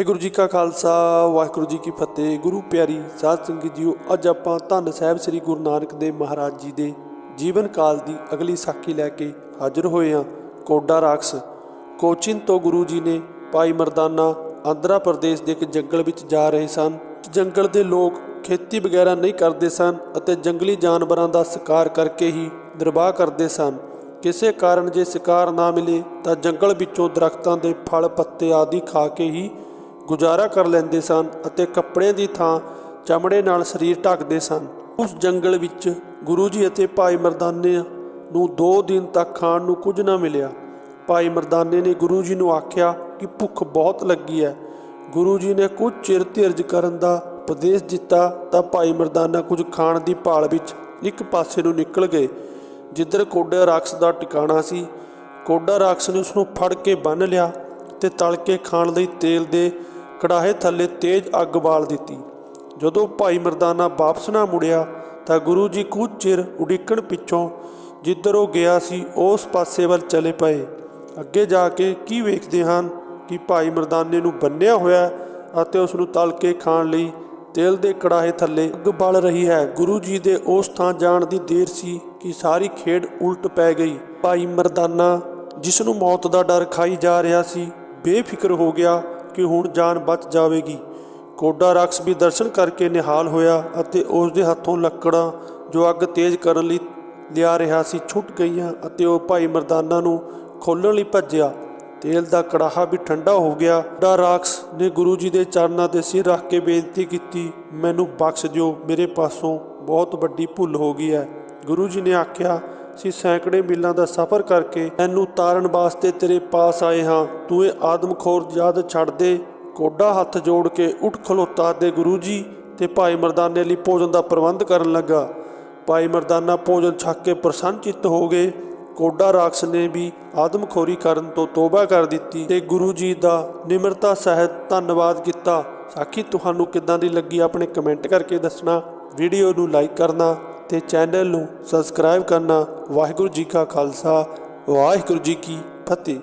ਵਾਹਿਗੁਰੂ ਜੀ ਕਾ ਖਾਲਸਾ, ਵਾਹਿਗੁਰੂ ਜੀ ਕੀ ਫਤਿਹ। ਗੁਰੂ ਪਿਆਰੀ ਸਾਧ ਸੰਗਤ ਜੀਓ, ਅੱਜ ਆਪਾਂ ਧੰਨ ਸਾਹਿਬ ਸ੍ਰੀ ਗੁਰੂ ਨਾਨਕ ਦੇਵ ਮਹਾਰਾਜ ਜੀ ਦੇ ਜੀਵਨ ਕਾਲ ਦੀ ਅਗਲੀ ਸਾਖੀ ਲੈ ਕੇ ਹਾਜ਼ਰ ਹੋਏ ਹਾਂ, ਕੋਡਾ ਰਾਖਸ। ਕੋਚਿਨ ਤੋਂ ਗੁਰੂ ਜੀ ਨੇ ਭਾਈ ਮਰਦਾਨਾ ਆਂਧਰਾ ਪ੍ਰਦੇਸ਼ ਦੇ ਇੱਕ ਜੰਗਲ ਵਿੱਚ ਜਾ ਰਹੇ ਸਨ। ਜੰਗਲ ਦੇ ਲੋਕ ਖੇਤੀ ਵਗੈਰਾ ਨਹੀਂ ਕਰਦੇ ਸਨ ਅਤੇ ਜੰਗਲੀ ਜਾਨਵਰਾਂ ਦਾ ਸ਼ਿਕਾਰ ਕਰਕੇ ਹੀ ਨਿਰਵਾਹ ਕਰਦੇ ਸਨ। ਕਿਸੇ ਕਾਰਨ ਜੇ ਸ਼ਿਕਾਰ ਨਾ ਮਿਲੇ ਤਾਂ ਜੰਗਲ ਵਿੱਚੋਂ ਦਰਖਤਾਂ ਦੇ ਫਲ, ਪੱਤੇ ਆਦਿ ਖਾ ਕੇ ਹੀ ਗੁਜ਼ਾਰਾ ਕਰ ਲੈਂਦੇ ਸਨ ਅਤੇ ਕੱਪੜੇ ਦੀ ਥਾਂ ਚਮੜੇ ਨਾਲ ਸਰੀਰ ਢੱਕਦੇ ਸਨ। ਉਸ ਜੰਗਲ ਵਿੱਚ ਗੁਰੂ ਜੀ ਅਤੇ ਭਾਈ ਮਰਦਾਨੇ ਨੂੰ 2 ਦਿਨ ਤੱਕ ਖਾਣ ਨੂੰ ਕੁਝ ਨਾ ਮਿਲਿਆ। ਭਾਈ ਮਰਦਾਨੇ ਨੇ ਗੁਰੂ ਜੀ ਨੂੰ ਆਖਿਆ ਕਿ ਭੁੱਖ ਬਹੁਤ ਲੱਗੀ ਹੈ। ਗੁਰੂ ਜੀ ਨੇ ਕੁਝ ਚਿਰ ਧੀਰਜ ਕਰਨ ਦਾ ਉਪਦੇਸ਼ ਦਿੱਤਾ ਤਾਂ ਭਾਈ ਮਰਦਾਨਾ ਕੁਝ ਖਾਣ ਦੀ ਭਾਲ ਵਿੱਚ ਇੱਕ ਪਾਸੇ ਨੂੰ ਨਿਕਲ ਗਏ, ਜਿੱਧਰ ਕੋਡਾ ਰਾਖਸ ਦਾ ਟਿਕਾਣਾ ਸੀ। ਕੋਡਾ ਰਾਖਸ ਨੇ ਉਸ ਨੂੰ ਫੜ ਕੇ ਬੰਨ ਲਿਆ ਤੇ ਤਲ ਕੇ ਖਾਣ ਲਈ ਤੇਲ ਦੇ ਕੜਾਹੇ ਥੱਲੇ ਤੇਜ਼ ਅੱਗ ਬਾਲ ਦਿੱਤੀ। ਜਦੋਂ ਭਾਈ ਮਰਦਾਨਾ ਵਾਪਸ ਨਾ ਮੁੜਿਆ, ਤਾਂ ਗੁਰੂ ਜੀ ਕੁਝ ਚਿਰ ਉਡੀਕਣ ਪਿੱਛੋਂ ਜਿੱਧਰ ਉਹ ਗਿਆ ਸੀ, ਉਸ ਪਾਸੇ ਵੱਲ ਚਲੇ ਪਏ। ਅੱਗੇ ਜਾ ਕੇ ਕੀ ਵੇਖਦੇ ਹਨ? ਕਿ ਭਾਈ ਮਰਦਾਨੇ ਨੂੰ ਬੰਨਿਆ ਹੋਇਆ ਅਤੇ ਉਸ ਨੂੰ ਤਲ ਕੇ ਖਾਣ ਲਈ ਤੇਲ ਦੇ ਕੜਾਹੇ ਥੱਲੇ ਅੱਗ ਬਲ ਰਹੀ ਹੈ। ਗੁਰੂ ਜੀ ਦੇ ਉਸ ਥਾਂ ਜਾਣ ਦੀ ਦੇਰ ਸੀ ਕਿ ਸਾਰੀ ਖੇਡ ਉਲਟ ਪੈ ਗਈ। ਭਾਈ ਮਰਦਾਨਾ ਜਿਸ ਨੂੰ ਮੌਤ ਦਾ ਡਰ ਖਾਈ ਜਾ ਰਿਹਾ ਸੀ, ਬੇਫਿਕਰ ਹੋ ਗਿਆ ਕਿ ਹੁਣ ਜਾਨ ਬਚ ਜਾਵੇਗੀ। ਕੋਡਾ ਰਾਖਸ ਵੀ ਦਰਸ਼ਨ ਕਰਕੇ ਨਿਹਾਲ ਹੋਇਆ ਅਤੇ ਉਸ ਦੇ ਹੱਥੋਂ ਲੱਕੜਾਂ ਜੋ ਅੱਗ ਤੇਜ਼ ਕਰਨ ਲਈ ਲਿਆ ਰਿਹਾ ਸੀ ਛੁੱਟ ਗਈਆਂ ਅਤੇ ਉਹ ਭਾਈ ਮਰਦਾਨਾ ਨੂੰ ਖੋਲਣ ਲਈ ਭੱਜਿਆ। ਤੇਲ ਦਾ ਕੜਾਹਾ ਵੀ ਠੰਡਾ ਹੋ ਗਿਆ। ਕੋਡਾ ਰਾਖਸ ਨੇ ਗੁਰੂ ਜੀ ਦੇ ਚਰਨਾਂ ਤੇ ਸਿਰ ਰੱਖ ਕੇ ਬੇਨਤੀ ਕੀਤੀ, ਮੈਨੂੰ ਬਖਸ਼ ਦਿਓ, ਮੇਰੇ ਪਾਸੋਂ ਬਹੁਤ ਵੱਡੀ ਭੁੱਲ ਹੋ ਗਈ ਹੈ। ਗੁਰੂ ਜੀ ਨੇ ਆਖਿਆ ਅਸੀਂ ਸੈਂਕੜੇ ਮੀਲਾਂ ਦਾ ਸਫ਼ਰ ਕਰਕੇ ਤੈਨੂੰ ਤਾਰਨ ਵਾਸਤੇ ਤੇਰੇ ਪਾਸ ਆਏ ਹਾਂ। ਤੂੰ ਇਹ ਆਦਮਖੋਰ ਯਾਦ ਛੱਡ ਦੇ। ਕੋਡਾ ਹੱਥ ਜੋੜ ਕੇ ਉੱਠ ਖਲੋਤਾ ਦੇ ਗੁਰੂ ਜੀ ਤੇ ਭਾਈ ਮਰਦਾਨੇ ਲਈ ਭੋਜਨ ਦਾ ਪ੍ਰਬੰਧ ਕਰਨ ਲੱਗਾ। ਭਾਈ ਮਰਦਾਨਾ ਭੋਜਨ ਛੱਕ ਕੇ ਪ੍ਰਸੰਨ ਚਿੱਤ ਹੋ ਗਏ। ਕੋਡਾ ਰਾਖਸ ਨੇ ਵੀ ਆਦਮਖੋਰੀ ਕਰਨ ਤੋਂ ਤੋਬਾ ਕਰ ਦਿੱਤੀ ਤੇ ਗੁਰੂ ਜੀ ਦਾ ਨਿਮਰਤਾ ਸਹਿਤ ਧੰਨਵਾਦ ਕੀਤਾ। ਸਾਖੀ, ਤੁਹਾਨੂੰ ਕਿੱਦਾਂ ਦੀ ਲੱਗੀ ਆਪਣੇ ਕਮੈਂਟ ਕਰਕੇ ਦੱਸਣਾ। ਵੀਡੀਓ ਨੂੰ ਲਾਈਕ ਕਰਨਾ। ਤੇ ਚੈਨਲ ਨੂੰ ਸਬਸਕ੍ਰਾਈਬ ਕਰਨਾ ਵਾਹਿਗੁਰੂ ਜੀ ਕਾ ਖਾਲਸਾ ਵਾਹਿਗੁਰੂ ਜੀ ਕੀ ਫਤਿਹ।